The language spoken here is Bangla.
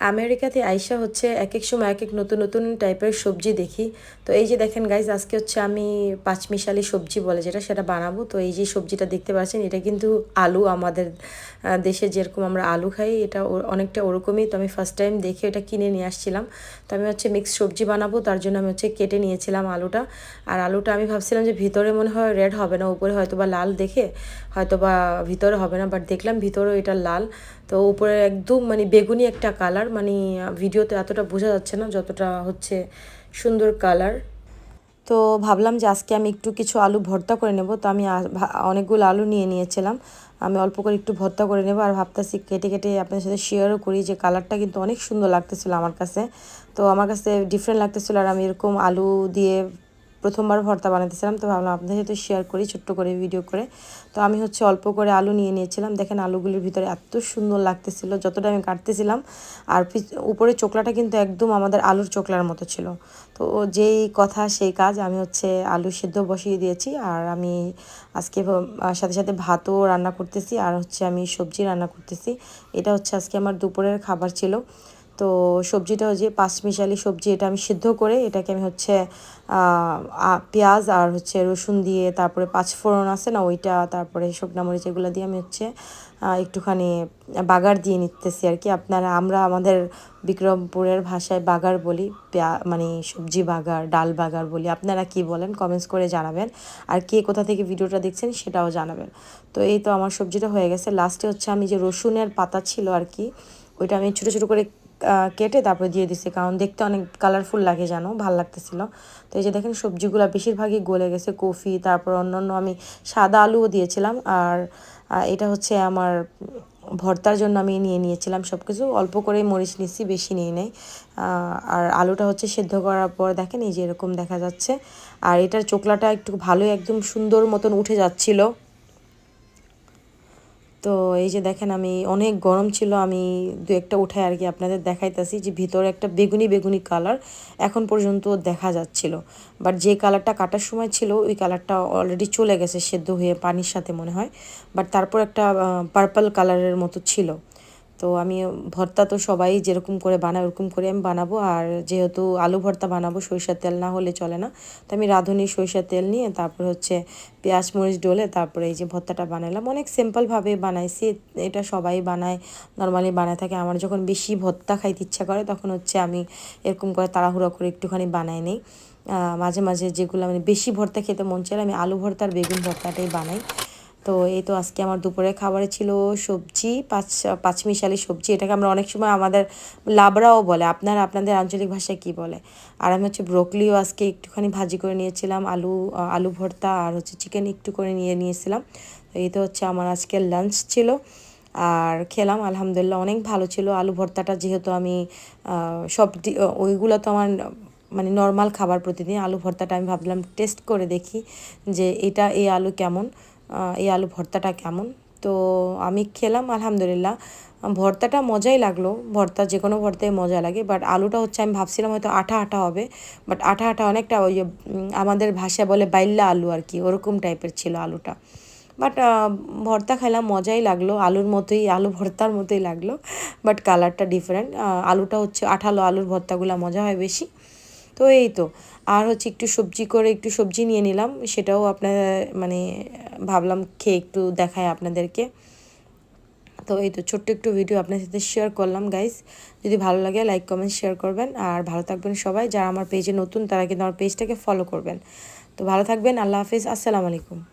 আমেরিকাতে আইসা হচ্ছে এক এক সময় এক এক নতুন নতুন টাইপের সবজি দেখি। তো এই যে দেখেন গাইজ আজকে হচ্ছে আমি পাঁচমিশালি সবজি বলে যেটা, সেটা বানাবো। তো এই যে সবজিটা দেখতে পাচ্ছেন, এটা কিন্তু আলু। আমাদের দেশে যেরকম আমরা আলু খাই, এটা অনেকটা ওরকমই। তো আমি ফার্স্ট টাইম দেখে এটা কিনে নিয়ে আসছিলাম। তো আমি হচ্ছে মিক্স সবজি বানাবো, তার জন্য আমি হচ্ছে কেটে নিয়েছিলাম আলুটা। আর আলুটা আমি ভাবছিলাম যে ভিতরে মনে হয় রেড হবে না, উপরে হয়তো বা লাল দেখে হয়তো বা ভিতরে হবে না বাট দেখলাম ভিতরেও এটা লাল। তো উপরে একদম মানে বেগুনি একটা কালার মানে ভিডিওতে এতটা বোঝা যাচ্ছে না যতটা হচ্ছে সুন্দর কালার তো ভাবলাম যে আজকে আমি একটু কিছু আলু ভর্তা করে নেব। তো আমি অনেকগুলো আলু নিয়ে নিয়েছিলাম। আমি অল্প করে একটু ভর্তা করে নেব আর ভাবতেছি কেটে কেটে আপনার সাথে শেয়ারও করি যে কালারটা কিন্তু অনেক সুন্দর লাগতেছিল আমার কাছে। তো আমার কাছে ডিফারেন্ট লাগতেছিল আর আমি এরকম আলু দিয়ে প্রথমবার ভর্তা বানাতেছিলাম, তো ভাবলাম আপনাদের সাথে শেয়ার করি, ছোট্ট করে ভিডিও করে। তো আমি হচ্ছে অল্প করে আলু নিয়ে নিয়েছিলাম। দেখেন আলুগুলির ভিতরে এত সুন্দর লাগতেছিল, যতটা আমি কাটতেছিলাম, আর উপরে চোকলাটা কিন্তু একদম আমাদের আলুর চোকলার মতো ছিল। তো যেই কথা, সেই কাজ আমি হচ্ছে আলু সেদ্ধ বসিয়ে দিয়েছি, আর আমি আজকে সাথে সাথে ভাতও রান্না করতেছি, আর হচ্ছে আমি সবজি রান্না করতেছি। এটা হচ্ছে আজকে আমার দুপুরের খাবার ছিল। তো সবজিটা যে পাঁচমিশালি সবজি এটা আমি সিদ্ধ করে এটাকে আমি হচ্ছে পেঁয়াজ আর হচ্ছে রসুন দিয়ে তারপরে পাঁচফোড়ন আছে না ওইটা, তারপরে শুকনা মরিচ এগুলো দিয়ে আমি হচ্ছে একটুখানি বাগার দিয়ে নিতেছি আর কি। আপনারা, আমরা আমাদের বিক্রমপুরের ভাষায় বাগার বলি মানে সবজি বাগার, ডাল বাগার বলি। আপনারা কি বলেন কমেন্টস করে জানাবেন। আর কে কোথা থেকে ভিডিওটা দেখছেন সেটাও জানাবেন। তো এই তো আমার সবজিটা হয়ে গেছে। লাস্টে হচ্ছে আমি যে রসুনের পাতা ছিল আর কি, ওইটা আমি ছোটো ছোটো করে কেটে তারপরে দিয়ে দিছি। কারণ দেখতে অনেক কালারফুল লাগে জানো, ভালো লাগতেছিল। তো এই যে দেখেন সবজিগুলো বেশিরভাগই গলে গেছে, কফি, তারপর অন্যান্য আমি সাদা আলুও দিয়েছিলাম। আর এটা হচ্ছে আমার ভর্তার জন্য আমি নিয়ে নিয়েছিলাম সব কিছু অল্প করে মরিচ নিচ্ছি বেশি নিয়ে নেই। আর আলুটা হচ্ছে সেদ্ধ করার পর দেখেন এই যে এরকম দেখা যাচ্ছে। আর এটার চোকলাটা একটু ভালোই একদম সুন্দর মতন উঠে যাচ্ছিল। তো এই যে দেখেন আমি, অনেক গরম ছিল, আমি দু একটা উঠে আর কি আপনাদের দেখাইতেছি যে ভিতরে একটা বেগুনি বেগুনি কালার এখন পর্যন্ত দেখা যাচ্ছিল। বাট যে কালারটা কাটার সময় ছিল, ওই কালারটা অলরেডি চলে গেছে, সেদ্ধ হয়ে পানির সাথে মনে হয়। বাট তারপর একটা পার্পল কালারের মতো ছিল। তো আমি ভর্তা তো সবাই যেরকম করে বানায়, ওরকম করে আমি বানাবো। আর যেহেতু আলু ভর্তা বানাবো, সরিষার তেল না হলে চলে না। তো আমি রাঁধুনি সরিষার তেল নিয়ে, তারপর হচ্ছে পেঁয়াজ মরিচ ডলে তারপরে এই যে ভর্তাটা বানালাম। অনেক সিম্পলভাবে বানাইছি, এটা সবাই বানায় নর্মালি বানায় থাকে। আমার যখন বেশি ভর্তা খাইতে ইচ্ছা করে, তখন হচ্ছে আমি এরকম করে তাড়াহুড়ো করে একটুখানি বানাই নিই। মাঝে মাঝে যেগুলো মানে বেশি ভর্তা খেতে মন চাইলে আমি আলু ভর্তা আর বেগুন ভর্তাটাই বানাই। তো এই তো আজকে আমার দুপুরের খাবারে ছিল সবজি, পাঁচ, পাঁচমিশালি সবজি। এটাকে আমরা অনেক সময় আমাদের লাবড়াও বলে, আপনারা, আপনাদের আঞ্চলিক ভাষায় কি বলে? আর আমি হচ্ছে ব্রোকলিও আজকে একটুখানি ভাজি করে নিয়েছিলাম, আলু আলু ভর্তা আর হচ্ছে চিকেন একটু করে নিয়ে নিয়েছিলাম। তো এই তো হচ্ছে আমার আজকে লাঞ্চ ছিল। আর খেলাম, আলহামদুলিল্লাহ অনেক ভালো ছিল। আলু ভর্তাটা যেহেতু আমি সব ওইগুলো তো আমার মানে নর্মাল খাবার প্রতিদিন। আলু ভর্তাটা আমি ভাবলাম টেস্ট করে দেখি যে এটা, এই আলু কেমন। এই আলু ভর্তাটা কেমন? তো আমি খেলাম, আলহামদুলিল্লাহ। ভর্তাটা মজাই লাগল। ভর্তা যে কোনো ভর্তায় মজা লাগে বাট আলুটা হচ্ছে আমি ভাবছিলাম হয়তো আঠা আঠা হবে বাট আঠা আঠা অনেকটা ওই আমাদের ভাষায় বলে বাইল্লা আলু আর কি, ওরকম টাইপের ছিল আলুটা। বাট ভর্তা খেলাম, মজাই লাগল। আলুর মতোই, আলু ভর্তার মতোই লাগল বাট কালারটা ডিফারেন্ট আলুটা হচ্ছে আঠালো আলুর ভর্তাগুলো মজা হয় বেশি। তো এই তো। আর হচ্ছে একটু সবজি করে একটু সবজি নিয়ে নিলাম, সেটাও আপনার মানে ভাবলাম খেয়ে একটু দেখায় আপনাদেরকে। তো এই তো ছোট্ট একটু ভিডিও আপনার সাথে শেয়ার করলাম গাইস যদি ভালো লাগে লাইক কমেন্ট শেয়ার করবেন। আর ভালো থাকবেন সবাই। যারা আমার পেজে নতুন, তারা কিন্তু আমার পেজটাকে ফলো করবেন। তো ভালো থাকবেন। আল্লাহ হাফিজ। আসসালামু আলাইকুম।